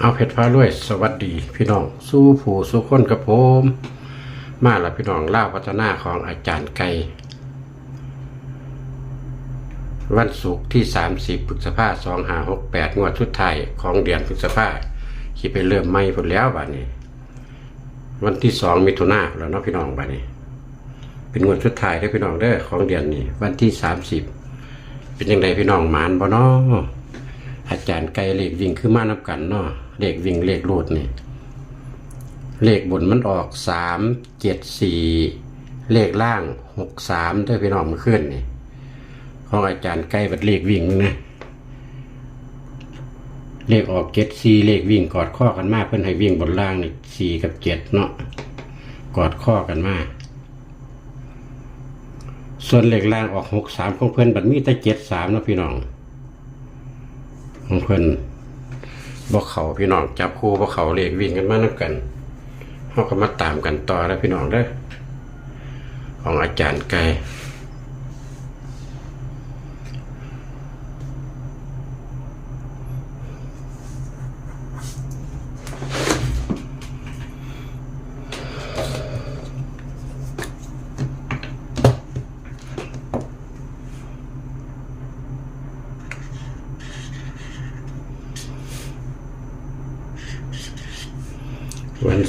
เอาเพชรฟ้าด้วยสวัสดีพี่น้อง สู้ผู้สู้คนกับผม มาละพี่น้องเล่าพัฒนาของอาจารย์ไก่วันศุกร์ที่ 30พฤษภาสองหาหกแปดงวดสุดท้ายของเดือนพฤษภาคิดไปเริ่มไม่พอแล้วบัดนี้ วันที่สองมิถุนาแล้วเนาะพี่น้องบัดนี้ เป็นงวดสุดท้ายได้พี่น้องเด้อของเดือนนี้ วันที่สามสิบเป็นยังไงพี่น้องหมานบ่เนาะ อาจารย์ไก่เลขวิ่งคือมานับกันเนาะเลขวิ่งเลขรูดนี่เลขบนมันออกสามเจ็ดสี่เลขล่างหกสามเด้อพี่น้องมาขึ้นนี่ของอาจารย์ไก่บัดเลขวิ่งนะเลขออกเจ็ดสี่เลขวิ่งกอดข้อกันมากเพื่อนให้วิ่งบนล่างนี่สี่กับเจ็ดเนาะกอดข้อกันมากส่วนเลขล่างออกหกสามของเพื่อนบัดมีแต่เจ็ดสามนาะพี่น้อง ของเพื่อนบกเขาพี่น้องจับคู่บกเขาเลขวิ่งกันมานับกันเขาก็มาตามกันต่อแล้วพี่น้องเด้อของอาจารย์ไก่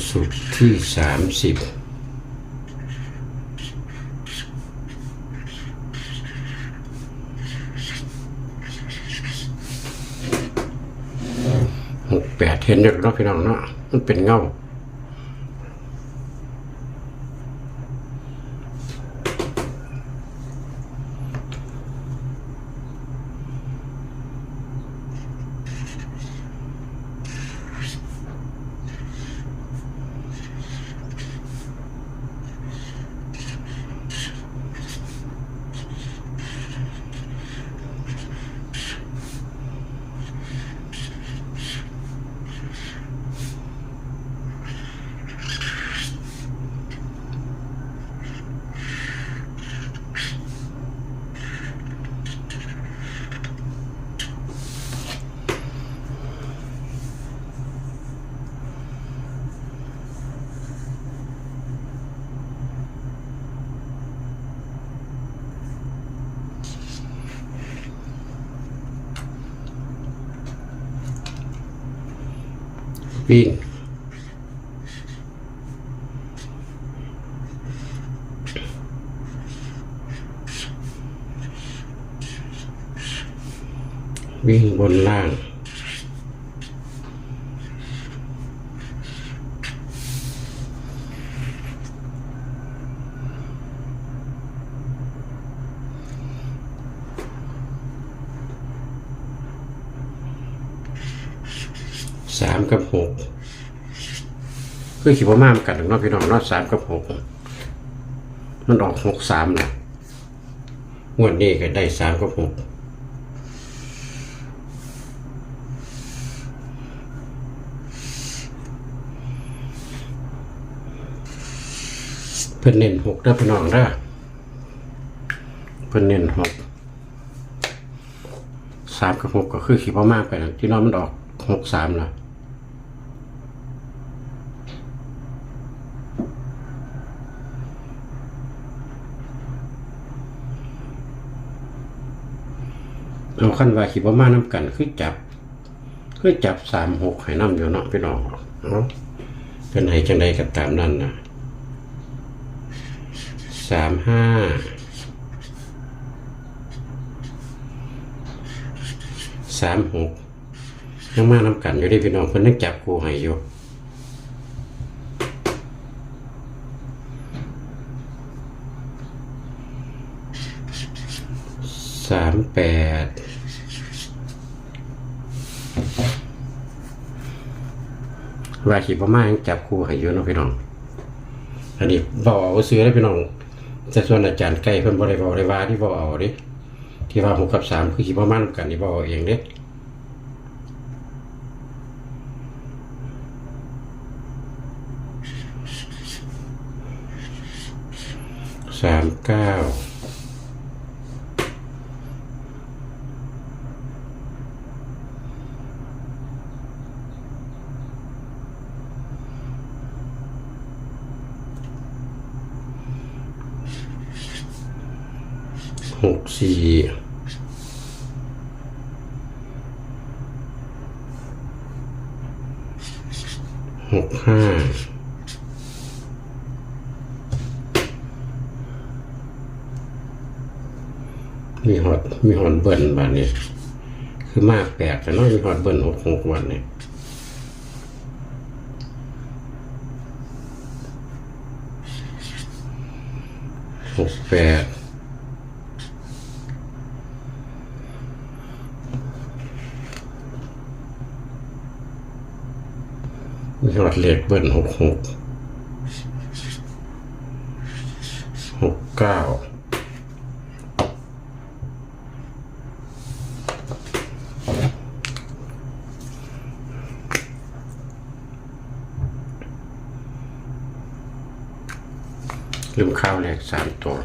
ศุกร์ที่สามสิบหกแปดเห็นเด็กเนาะพี่น้องเนาะมันเป็นเงา วิ่งวิ่งบนล่าง สามกับหกคือขีดว่ามากกันเนาะพี่น้องนาะสามกับหกมันออกหกสามนะงวดนี้ก็ได้สามกับหกเพิ่นเน้นหกเด้พี่น้องเด้เพิ่นเน้นหกสามกับหกก็คือขีดว่ามากไปนะที่น้องมันออกหกสามนะ เอาขั้นว่าคิดว่ามาน้ำกันคือจับ คือจับสามหกให้น้ำอยู่เนาะพี่น้องเนาะเป็นให้จังใดกับตามนั้นนะสามห้าสามหกยังมาน้ำกันอยู่ที่พี่น้องเพิ่นยังจับคู่ให้อยู่สามแปด ว่าขีประมาณจับคู่ให้อยู่เนาะพี่น้อง อันนี้บอกเอาซื้อได้พี่น้องแต่ส่วนอาจารย์ไก่เพิ่นบ่ได้บอกได้ว่าที่บอกเอาเดิที่ว่าหกกับสามคือขีประมาณกันนี่บอกเอาเองเด้สามเก้า หกสี่หกห้ามีหอดมีหอดเบิ่นบ้านนี้คือมากแปดแต่น้อยมีหอดเบิ่นหกหกวันเนี่ยหกแปด มีหอดเล็กเบิ่นหกหกหกเก้าลืมข้าวแรกสามตัว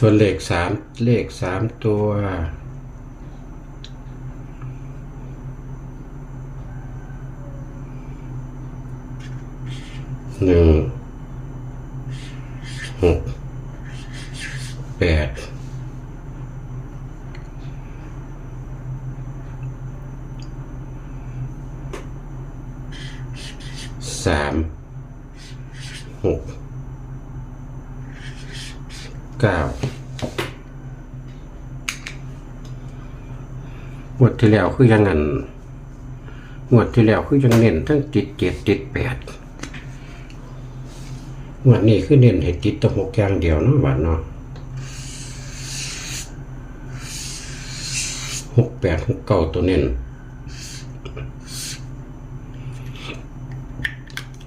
ส่วนเลขสามเลขสามตัวหนึ่งหกแปดสามหก เก้างวดที่แล้วคือยังงั้นงวดที่แล้วคือยังเน้นทั้งติดเจ็ดติดแปดงวดนี้คือเน้นให้ติดตะหกอย่างเดียวเนาะบาทเนาะหกแปดหกเก้าตัวเน้น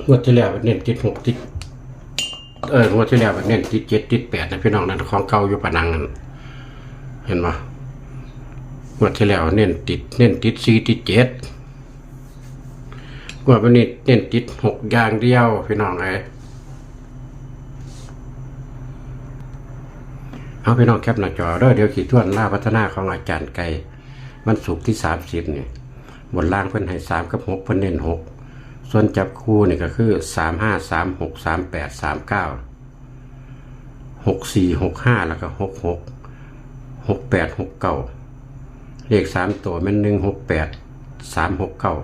งวดที่แล้วเน้นติดหกติด เอองวดที่แล้วเน้นติดเจ็ดติดแปดนะพี่น้องนั่นของเก่าอยู่ปะนังนั่นเห็นปะงวดที่แล้วเน้นติดเน้นติดสี่ติดเจ็ดงวดวันนี้เน้นติดหกอย่างเดียวพี่น้องไอ้เอาพี่น้องแคปหน้าจอเด้อเดี๋ยวขีดทวนล่าพัฒนาของอาจารย์ไก่มันสุกร์ที่สามสิบเนี่ยบนล่างเพิ่นให้สามกับหกเพิ่นเน้นหก ส่วนจับคู่นี่ก็คือสามห้าสามหกสามแปดสามเก้าหกสี่หกห้าแล้วก็หกหกหกแปดหกเก้าเลขสามตัวแมันหนึ่งหกแปดสามหกเก้า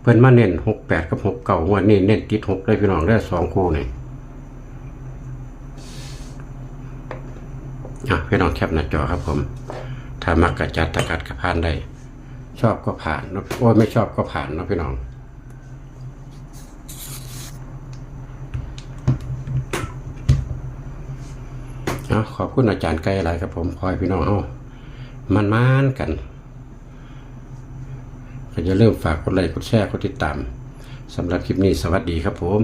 เพิ่นมาเน้นหกแปดกับหกเก้าวันนี้เน้นติดหกเลยพี่น้องได้สองคู่นี่อะพี่น้องแคปหน้าจอครับผม ถ้ามักกระจัดตะกัดกระพานได้ ชอบก็ผ่านโอ้ไม่ชอบก็ผ่านเนาะพี่น้อง เอาขอบคุณอาจารย์ไกลอะไรครับผมคอยพี่น้องเอามันมานกันก็จะเริ่มฝากกดไลค์กดแชร์กดติดตามสำหรับคลิปนี้สวัสดีครับผม